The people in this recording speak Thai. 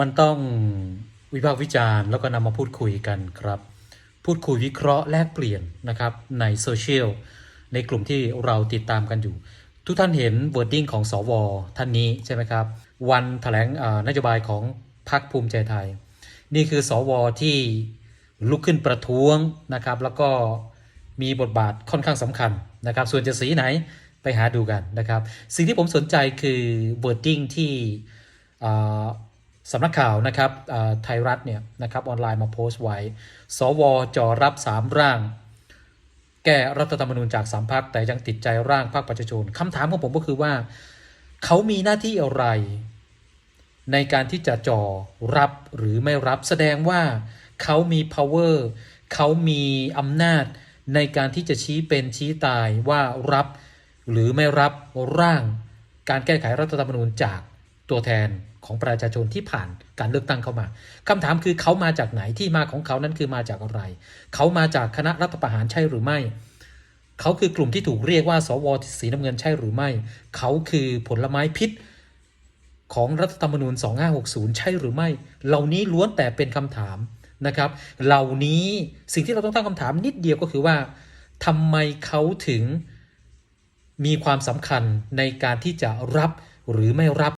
มันต้องวิพากษ์วิจารณ์แล้วก็นำมาพูดคุยกันครับ พูดคุยวิเคราะห์แลกเปลี่ยนนะครับในโซเชียลในกลุ่มที่เราติดตามกันอยู่ ทุกท่านเห็น wording ของสวท่านนี้ใช่ไหมครับ วันถแถลงอ่านโยบายของพรรคภูมิใจไทย นี่คือสวที่ลุกขึ้นประท้วงนะครับ แล้วก็มีบทบาทค่อนข้างสำคัญนะครับ ส่วนจะสีไหนไปหาดูกันนะครับ สิ่งที่ผมสนใจคือ wording ที่ สำนักข่าวนะครับไทยรัฐเนี่ยนะครับออนไลน์มาโพสต์ไว้ สวจอรับ 3 ร่าง แก้รัฐธรรมนูญจากสามพักแต่ยังติดใจร่างพรรคประชาชนคำถามของผมก็คือว่า เขามีหน้าที่อะไร ในการที่จะจ่อรับหรือไม่รับแสดงว่าเขามี power เขามีอำนาจในการที่จะชี้เป็นชี้ตายว่ารับ หรือไม่รับร่างการแก้ไขรัฐธรรมนูญจาก ตัวแทนของประชาชนที่ผ่านการเลือกตั้งเข้ามาคำถามคือเขามาจากไหนที่มาของเขานั้นคือมาจากอะไร เขามาจากคณะรัฐประหารใช่หรือไม่ เขาคือกลุ่มที่ถูกเรียกว่า สวสีน้ำเงินใช่หรือไม่ เขาคือผลไม้พิษของรัฐธรรมนูญ 2560 ใช่หรือไม่ เหล่านี้ล้วนแต่เป็นคำถามนะครับ เหล่านี้สิ่งที่เราต้องตั้งคำถามนิดเดียวก็คือว่าทำไมเขาถึงมีความสำคัญในการที่จะรับหรือไม่รับ